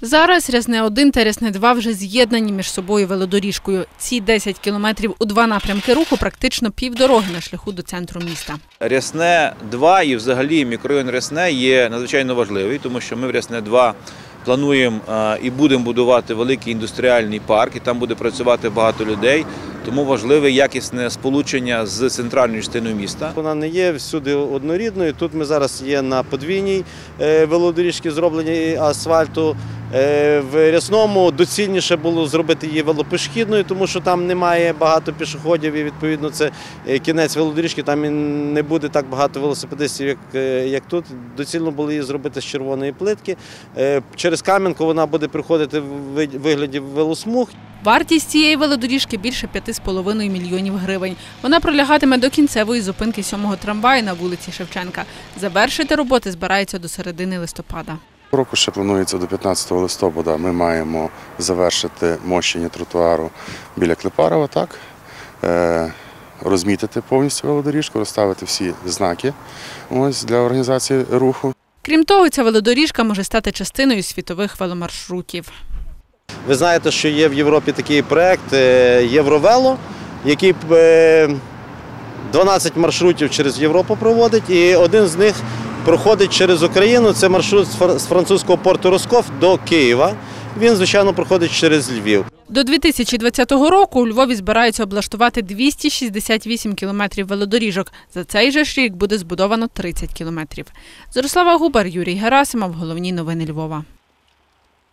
Зараз Рясне 1 та Рясне 2 вже з'єднані між собою велодоріжкою. Ці 10 кілометрів у два напрямки руху практично півдороги на шляху до центру міста. Рясне 2 і взагалі мікрорайон Рясне є надзвичайно важливий, тому що ми в Рясне 2 плануємо е, і будемо будувати великий індустріальний парк, і там буде працювати багато людей. Тому важливе якісне сполучення з центральною частиною міста. Вона не є всюди однорідною. Тут ми зараз є на подвійній е, велодоріжці, зробленій асфальту. Е, В Рясному доцільніше було зробити її велопешхідною, тому що там немає багато пішоходів, і відповідно це е, кінець велодоріжки. Там і не буде так багато велосипедистів, як, е, як тут. Доцільно було її зробити з червоної плитки. Через Кам'янку вона буде приходити в вигляді велосмуг. Вартість цієї велодоріжки більше 5,5 мільйонів гривень. Вона пролягатиме до кінцевої зупинки сьомого трамваю на вулиці Шевченка. Завершити роботи збирається до середини листопада. Року ще планується до 15 листопада. Ми маємо завершити мощення тротуару біля Клепарова, так? Е, розмітити повністю велодоріжку, розставити всі знаки ось, для організації руху. Крім того, ця велодоріжка може стати частиною світових веломаршрутів. Ви знаєте, що є в Європі такий проект е, Євровело, який е, 12 маршрутів через Європу проводить, і один з них проходить через Україну. Це маршрут з фр- з французького порту Росков до Києва. Він, звичайно, проходить через Львів. До 2020 року у Львові збираються облаштувати 268 кілометрів велодоріжок. За цей же ж рік буде збудовано 30 кілометрів. Зорислава Губар, Юрій Герасимов. Головні новини Львова.